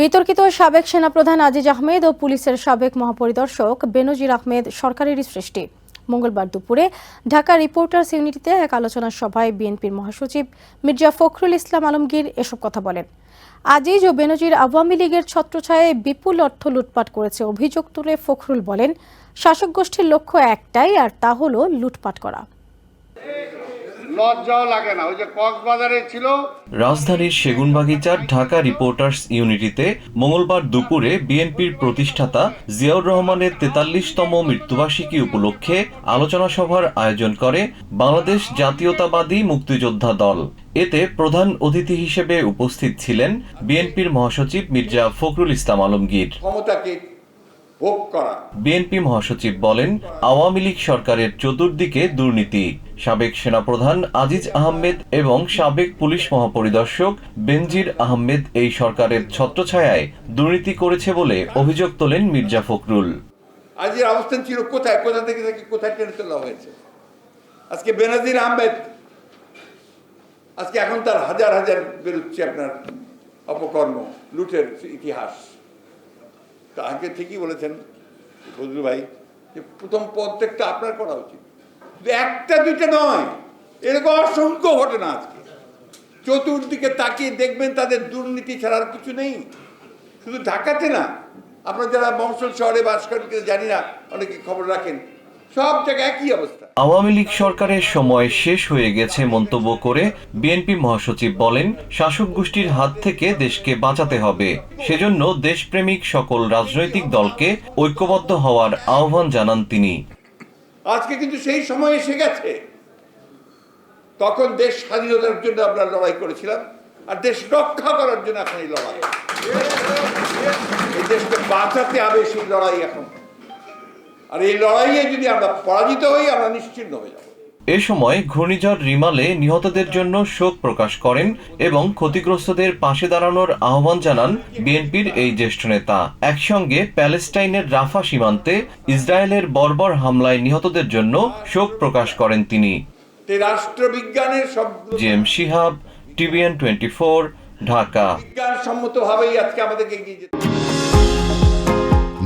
বিতর্কিত সাবেক সেনাপ্রধান আজিজ আহমেদ ও পুলিশের সাবেক মহাপরিদর্শক বেনজির আহমেদ সরকারেরই সৃষ্টি। মঙ্গলবার দুপুরে ঢাকা রিপোর্টার্স ইউনিটিতে এক আলোচনা সভায় বিএনপির মহাসচিব মির্জা ফখরুল ইসলাম আলমগীর এসব কথা বলেন। আজিজ ও বেনজির আওয়ামী লীগের ছত্রছায়ায় বিপুল অর্থ লুটপাট করেছে অভিযোগ তুলে ফখরুল বলেন, শাসক গোষ্ঠীর লক্ষ্য একটাই, আর তা হল লুটপাট করা। লজ্জাও লাগে না। ওই যে কক্সবাজারে ছিল। রাজধানীর সেগুনবাগিচার ঢাকা রিপোর্টার্স ইউনিটিতে মঙ্গলবার দুপুরে বিএনপির প্রতিষ্ঠাতা জিয়াউর রহমানের তেতাল্লিশতম মৃত্যুবার্ষিকী উপলক্ষে আলোচনা সভার আয়োজন করে বাংলাদেশ জাতীয়তাবাদী মুক্তিযোদ্ধা দল। এতে প্রধান অতিথি হিসেবে উপস্থিত ছিলেন বিএনপির মহাসচিব মির্জা ফখরুল ইসলাম আলমগীর। ক্ষমতাকে ভোগ করা। বিএনপি মহাসচিব বলেন আওয়ামী লীগ সরকারের চতুর্দিকে দুর্নীতি। সাবেক সেনাপ্রধান আজিজ আহমেদ এবং সাবেক পুলিশ মহাপরিদর্শক বেনজির আহমেদ এই সরকারের ছত্রছায়ায় দুর্নীতি করেছে বলে অভিযোগ তোলেন মির্জা ফখরুল। আজকের অবস্থান ছিল কোথায়? কোথা থেকে থেকে কোথায় টেনে তোলা হয়েছে? আজকে বেনাজির আহমেদ আজকে এখন তার হাজার হাজার বেরোচ্ছে আপনার অপকর্ম লুটের ইতিহাস। তা ঠিকই বলেছেন ফজলু ভাই যে প্রথম প্রত্যেকটা আপনার করা উচিত। একটা, দুইটা নয়, এরকম অসংখ্য ঘটনা আজকে। চতুর্দিকে তাকিয়ে দেখবেন তাদের দুর্নীতি ছাড়ার কিছু নেই। শুধু ঢাকাতে না, আপনার যারা মফসল শহরে বাস করেন জানি না, অনেকে খবর রাখেন। সব জায়গায় একই অবস্থা। আওয়ামী লীগ সরকারের সময় শেষ হয়ে গেছে মন্তব্য করে বিএনপি মহাসচিব বলেন শাসক গোষ্ঠীর হাত থেকে দেশকে বাঁচাতে হবে। সেজন্য দেশপ্রেমিক সকল রাজনৈতিক দলকে ঐক্যবদ্ধ হওয়ার আহ্বান জানান তিনি। আজকে কিন্তু সেই সময় এসে গেছে। তখন দেশ স্বাধীনতার জন্য আমরা লড়াই করেছিলাম আর দেশ রক্ষা করার জন্য এখন এই লড়াই। এই দেশকে বাঁচাতে হবে সেই লড়াই এখন। আর এই লড়াইয়ে যদি আমরা পরাজিত হই আমরা নিশ্চিন্ন হয়ে যাব। এ সময় ঘূর্ণিঝড় রিমালে নিহতদের জন্য শোক প্রকাশ করেন এবং ক্ষতিগ্রস্তদের পাশে দাঁড়ানোর আহ্বান জানান বিএনপির এই জ্যেষ্ঠ নেতা। একসঙ্গে প্যালেস্টাইনের রাফা সীমান্তে ইসরায়েলের বর্বর হামলায় নিহতদের জন্য শোক প্রকাশ করেন তিনি। রাষ্ট্রবিজ্ঞানের সব G M Shihab TVN twenty four Dhaka. বিজ্ঞানসম্মত ভাবেই আজকে আমাদেরকে এগিয়ে যেতে